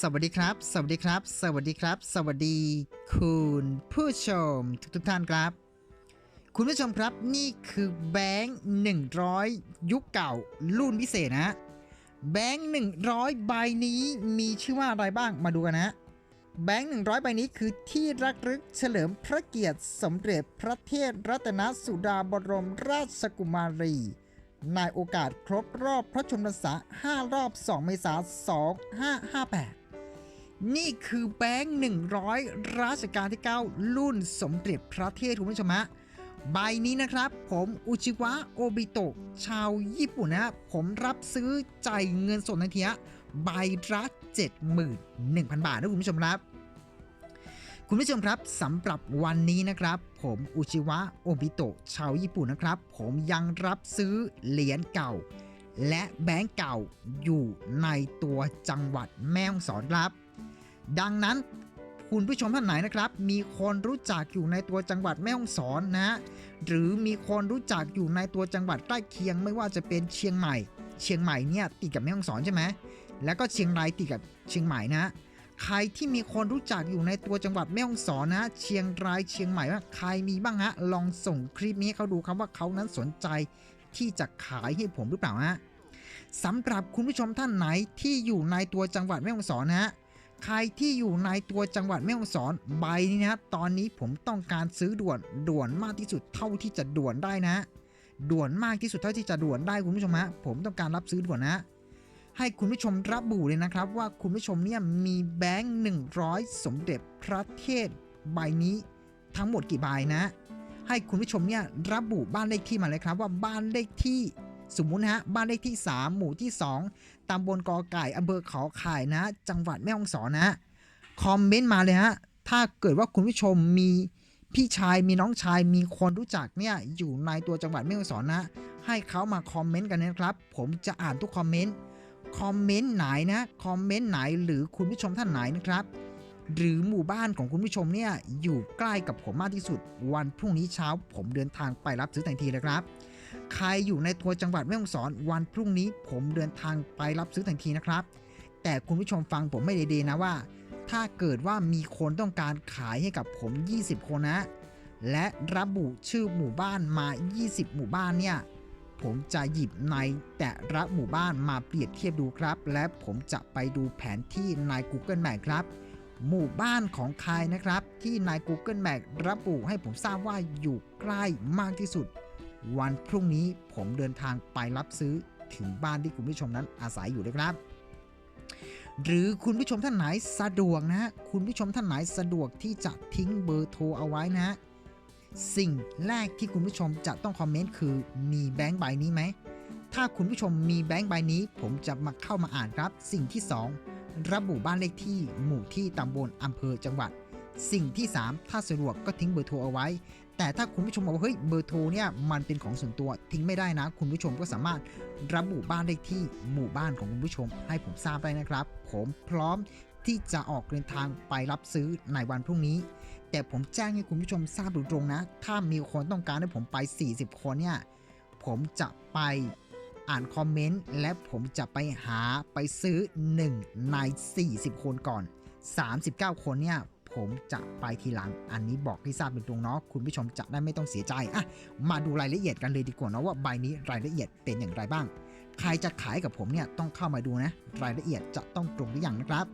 สวัสดีครับ สวัสดีครับ สวัสดีครับ สวัสดี คุณผู้ชมทุกทุกท่านครับ คุณผู้ชมครับนี่คือแบงค์100 ยุคเก่ารุ่นพิเศษนะ แบงค์100 ใบนี้มีชื่อว่าอะไรบ้างมาดูกันนะฮะแบงค์100 ใบนี้คือที่รักรึกเฉลิมพระเกียรติสมเด็จพระเทพรัตนสุดาบรมราชกุมารี ในโอกาสครบรอบพระชนมพรรษา 5 รอบ 2 เมษายน 2558 นี่คือแบงค์ 100รัชกาลที่ 9 รุ่นสมเด็จพระเทพคุณผู้ชมฮะใบนี้นะครับ ผมอุจิวะโอบิโตะชาวญี่ปุ่นนะผมรับซื้อจ่ายเงินสดในทีละใบละ71,000 บาทนะคุณผู้ชมครับ คุณผู้ชมครับสำหรับวันนี้นะครับ ผมอุจิวะโอบิโตะชาวญี่ปุ่นนะครับ ผมยังรับซื้อเหรียญเก่า และแบงก์เก่าอยู่ในตัวจังหวัดแม่ฮ่องสอนครับ ดังนั้นคุณผู้ชมท่านไหนนะครับ มีคนรู้จักอยู่ในตัวจังหวัดแม่ฮ่องสอนนะฮะหรือมีคนรู้จักอยู่ในตัวจังหวัดใกล้เคียงไม่ว่าจะเป็นเชียงใหม่ เชียงใหม่เนี่ยติดกับแม่ฮ่องสอนใช่ไหมแล้วก็เชียงรายติดกับเชียงใหม่นะ ใครที่มีคนรู้จักอยู่ในตัวจังหวัดแม่ฮ่องสอนนะ เชียงรายเชียงใหม่ว่าใครมีบ้างฮะลองส่งคลิปนี้ให้เขาดูครับว่าเขานั้นสนใจที่จะขายให้ผมหรือเปล่าฮะสำหรับคุณผู้ชมท่านไหนที่อยู่ในตัวจังหวัดแม่ฮ่องสอนนะฮะใครที่อยู่ในตัวจังหวัดแม่ฮ่องสอนใบนี้นะตอนนี้ผมต้องการซื้อด่วนด่วนมากที่สุดเท่าที่จะด่วนได้นะ ด่วนมากที่สุดเท่าที่จะด่วนได้คุณผู้ชมฮะผมต้องการรับซื้อด่วนนะ ให้คุณผู้ชมระบุเลยนะครับว่าคุณผู้ชมเนี่ยมีแบงค์100 สมเด็จพระเทพใบนี้ทั้งหมดกี่ใบนะ ให้คุณผู้ชมเนี่ยระบุบ้านเลขที่มาเลยครับว่าบ้านเลขที่สมมุตินะฮะบ้านเลขที่ 3 หมู่ที่ 2ตำบลกอไก่อำเภอเขาข่ายนะ จังหวัดแม่ฮ่องสอนนะคอมเมนต์มาเลยฮะถ้าเกิดว่าคุณผู้ชมมีพี่ชายมีน้องชายมีคนรู้จักเนี่ยอยู่ในตัวจังหวัดแม่ฮ่องสอนนะ ให้เขามาคอมเมนต์กันนะครับ ผมจะอ่านทุกคอมเมนต์ คอมเมนต์ไหนนะคอมเมนต์ไหนหรือคุณผู้ชมท่านไหนนะครับ หรือหมู่บ้านของคุณผู้ชมเนี่ยอยู่ใกล้กับผมมากที่สุด วันพรุ่งนี้เช้าผมเดินทางไปรับซื้อทันทีเลยครับ ใครอยู่ในตัวจังหวัดแม่ฮ่องสอนวันพรุ่งนี้ผมเดินทางไปรับซื้อทันทีนะครับ แต่คุณผู้ชมฟังผมไม่ดีๆนะว่า ถ้าเกิดว่ามีคนต้องการขายให้กับผม 20 คนนะ และระบุชื่อหมู่บ้านมา 20 หมู่บ้านเนี่ย ผมจะหยิบในแต่ละหมู่บ้านมาเปรียบเทียบดูครับ และผมจะไปดูแผนที่ใน Google Map ครับ หมู่บ้านของใครนะครับ ที่ใน Google Map ระบุให้ผมทราบว่าอยู่ใกล้มากที่สุด วันพรุ่งนี้ผมเดินทางไปรับซื้อถึงบ้านที่คุณผู้ชมนั้นอาศัยอยู่เลยครับ หรือคุณผู้ชมท่านไหนสะดวกนะฮะคุณผู้ชมท่านไหนสะดวกที่จะทิ้งเบอร์โทรเอาไว้นะ สิ่งแรกที่คุณผู้ชมจะต้องคอมเมนต์คือมีแบงค์ใบนี้ไหม ถ้าคุณผู้ชมมีแบงค์ใบนี้ ผมจะมาเข้ามาอ่านครับ สิ่งที่ 2 ระบุบ้านเลขที่หมู่ที่ตำบลอำเภอจังหวัด สิ่งที่ 3 ถ้าสะดวกก็ทิ้งเบอร์โทรเอาไว้ แต่ถ้าคุณผู้ชมบอกว่าเฮ้ยเบอร์โทรเนี่ยมันเป็นของส่วนตัวทิ้งไม่ได้นะ คุณผู้ชมก็สามารถระบุบ้านเลขที่หมู่บ้านของคุณผู้ชม ให้ผมทราบได้นะครับ ผมพร้อม ที่จะออกเดินทางไปรับซื้อในวันพรุ่งนี้ แต่ผมแจ้งให้คุณผู้ชมทราบโดยตรงนะ ถ้ามีคนต้องการให้ผมไป 40 คนเนี่ย ผมจะไปอ่านคอมเมนต์และผมจะไปหาไปซื้อ 1 ใน 40 คนก่อน 39 คนเนี่ยผมจะไปทีหลังอันนี้บอกให้ทราบเป็นตรงเนาะคุณผู้ชมจะได้ไม่ต้องเสียใจอะมาดูรายละเอียดกันเลยดีกว่าเนาะว่าใบนี้รายละเอียดเป็นอย่างไรบ้าง ใครจะขายกับผมเนี่ยต้องเข้ามาดูนะ รายละเอียดจะต้องตรงหรือยังนะครับ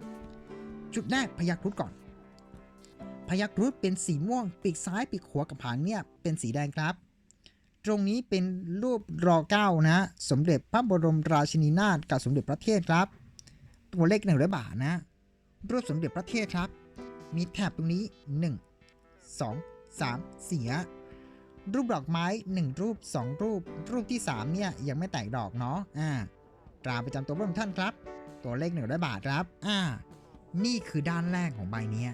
จุดแรกพยักรุดก่อน พยักรุดเป็นสีม่วง ปีกซ้ายปีกขวากับหางเนี่ยเป็นสีแดงครับ ตรงนี้เป็นรูปรอเก้านะ สมเด็จพระบรมราชินีนาถกับสมเด็จพระเทพครับ ตัวเลขหนึ่งร้อยบาทนะ รูปสมเด็จพระเทพครับ มีแถบตรงนี้1 2 3 4ฮะรูปดอกไม้ 1 รูป 2 รูป รูปที่ 3 เนี่ย ยังไม่แตกดอกเนาะอ่าตราประจำตัวพระองค์ท่านครับ ตัวเลขหนึ่งร้อยบาทครับ อ่า นี่คือด้านแรกของใบเนี้ย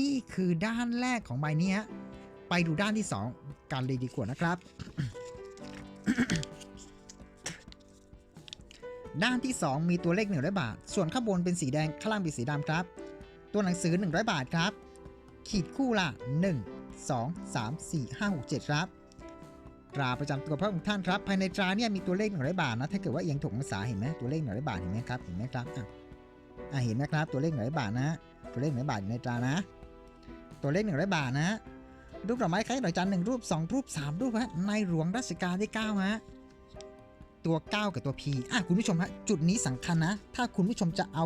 นี่คือด้านแรกของใบนี้ไปดูด้านที่ 2 กันเลยดีกว่านะครับ ด้านที่ 2 มีตัวเลข 100 บาท ส่วนข้างบนเป็นสีแดงข้างล่างเป็นสีดำครับ ตัวหนังสือ 100 บาทครับ ขีดคู่ละ 1 2 3 4 5 6 7 ครับตราประจำตัวพระองค์ท่านครับ ภายในตราเนี่ยมีตัวเลข 100 บาทนะ ถ้าเกิดว่าเอียงถูกองศาเห็นไหมตัวเลข 100 บาทเห็นไหมครับ เห็นไหมครับ อะเห็นนะครับตัวเลขหนึ่งร้อยบาทนะ ตัวเลขหนึ่งร้อยบาทอยู่ในตรานะ ตัวเลขหนึ่งร้อยบาทนะ รูปดอกไม้คล้ายดอกจันทร์หนึ่งรูปสองรูปสามรูปฮะในหลวงรัชกาลที่เก้าฮะตัว 9 กับตัว P อะคุณผู้ชมฮะจุดนี้สำคัญนะ ถ้าคุณผู้ชมจะเอา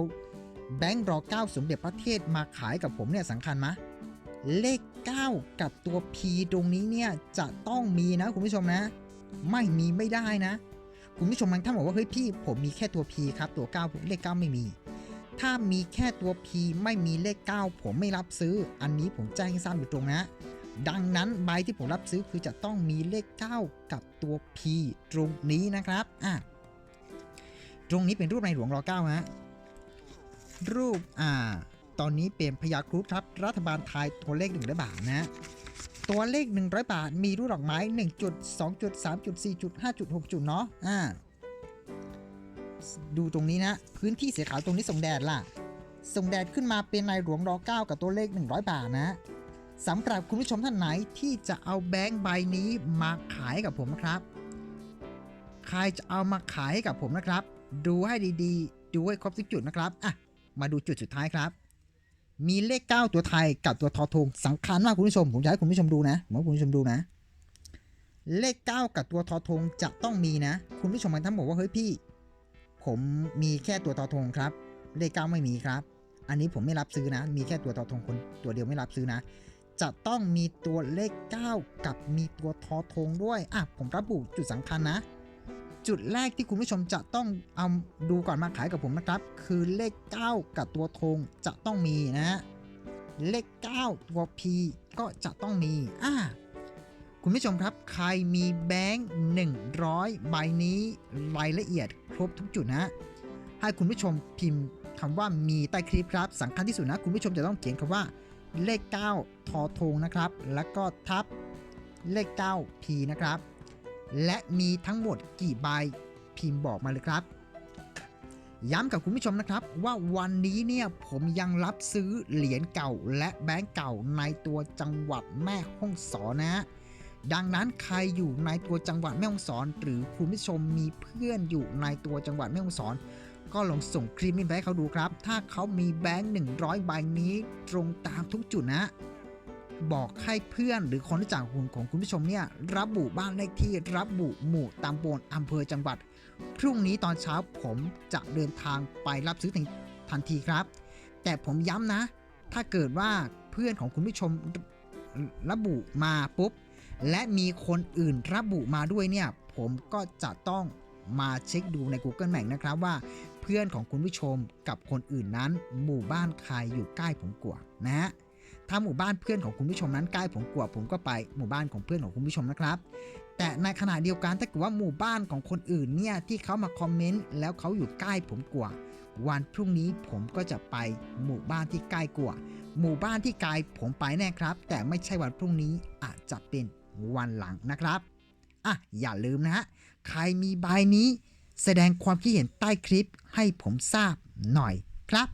แบงค์รอ9สมเด็จพระเทพมาขายกับผมเนี่ยสำคัญไหมเลข 9 กับตัว P ตรงนี้เนี่ยจะต้องมีนะคุณผู้ชมนะ ไม่มีไม่ได้นะ คุณผู้ชมบางท่านบอกว่าเฮ้ยพี่ผมมีแค่ตัว P ครับตัว 9 เลข 9 ไม่มี ถ้ามีแค่ตัว P ไม่มีเลข 9 ผมไม่รับซื้อ อันนี้ผมแจ้งให้ทราบอยู่ตรงนะ ดังนั้นใบที่ผมรับซื้อคือจะต้องมีเลข 9 กับตัว P ตรงนี้นะครับอะตรงนี้เป็นรูปในหลวงรอ9ฮะรูปอ่า ตอนนี้เป็นพยาครุฑครับรัฐบาลไทยตัวเลข100บาทนะ ตัวเลข 100 บาท มีรูปดอกไม้1จุด2จุด3จุด4จุด5จุด6จุดเนาะอ่า ดูตรงนี้นะ พื้นที่สีขาวตรงนี้ส่งแดดล่ะ ส่งแดดขึ้นมาเป็นในหลวงรอ9กับตัวเลข 100 บาทนะสำหรับคุณผู้ชมท่านไหนที่จะเอาแบงค์ใบนี้มาขายกับผมนะครับ ใครจะเอามาขายให้กับผมนะครับ ดูให้ดีๆ ดูให้ครบทุกจุดนะครับอะมาดูจุดสุดท้ายครับ มีเลข 9 ตัวไทยกับตัวทอทงสำคัญมากคุณผู้ชม ผมจะให้คุณผู้ชมดูนะผมให้คุณผู้ชมดูนะ เลข 9 กับตัวทอทงจะต้องมีนะ คุณผู้ชมบางท่านบอกว่าเฮ้ยพี่ ผมมีแค่ตัวทอทงครับ เลข9ไม่มีครับ อันนี้ผมไม่รับซื้อนะ มีแค่ตัวทอทงคนตัวเดียวไม่รับซื้อนะ จะต้องมีตัวเลข 9 กับมีตัวทอทงด้วยอะผมระบุจุดสำคัญนะ จุดแรกที่คุณผู้ชมจะต้องเอาดูก่อนมาขายกับผมนะครับ คือเลข 9 กับตัวธงจะต้องมีนะฮะเลข 9 ตัว P ก็จะต้องมีอ่า คุณผู้ชมครับใครมีแบงค์100 ใบนี้รายละเอียดครบทุกจุดนะให้คุณผู้ชมพิมพ์คำว่ามีใต้คลิปครับสำคัญที่สุดนะ คุณผู้ชมจะต้องเขียนคำว่าเลข 9 ทอทงนะครับ แล้วก็ทับเลข 9 P นะครับ และมีทั้งหมดกี่ใบพิมพ์บอกมาเลยครับ ย้ำกับคุณผู้ชมนะครับว่าวันนี้เนี่ยผมยังรับซื้อเหรียญเก่าและแบงก์เก่าในตัวจังหวัดแม่ฮ่องสอนนะ ดังนั้นใครอยู่ในตัวจังหวัดแม่ฮ่องสอน หรือคุณผู้ชมมีเพื่อนอยู่ในตัวจังหวัดแม่ฮ่องสอน ก็ลองส่งคลิปนี้ไปให้เขาดูครับ ถ้าเขามีแบงค์100 ใบนี้ตรงตามทุกจุดนะบอกให้เพื่อนหรือคนรู้จักหุ่นของคุณผู้ชมเนี่ยระบบุบ้านเลขที่ระบบุหมู่ตำบลอำเภอจังหวัด พรุ่งนี้ตอนเช้าผมจะเดินทางไปรับซื้อทันทีครับ แต่ผมย้ำนะ ถ้าเกิดว่าเพื่อนของคุณผู้ชมระบุมาปุ๊บ และมีคนอื่นระบุมาด้วยเนี่ย ผมก็จะต้องมาเช็คดูใน Google Map นะครับว่า เพื่อนของคุณผู้ชมกับคนอื่นนั้น หมู่บ้านใครอยู่ใกล้ผมกว่านะฮะถ้าหมู่บ้านเพื่อนของคุณผู้ชมนั้นใกล้ผมกว่า ผมก็ไปหมู่บ้านของเพื่อนของคุณผู้ชมนะครับ แต่ในขณะเดียวกันถ้าเกิดว่าหมู่บ้านของคนอื่นเนี่ยที่เขามาคอมเมนต์แล้วเขาอยู่ใกล้ผมกว่า วันพรุ่งนี้ผมก็จะไปหมู่บ้านที่ใกล้กว่า หมู่บ้านที่ไกลผมไปแน่ครับ แต่ไม่ใช่วันพรุ่งนี้อาจจะเป็น วันหลังนะครับ อะ อย่าลืมนะฮะ ใครมีใบนี้ แสดงความคิดเห็นใต้คลิปให้ผมทราบหน่อยครับ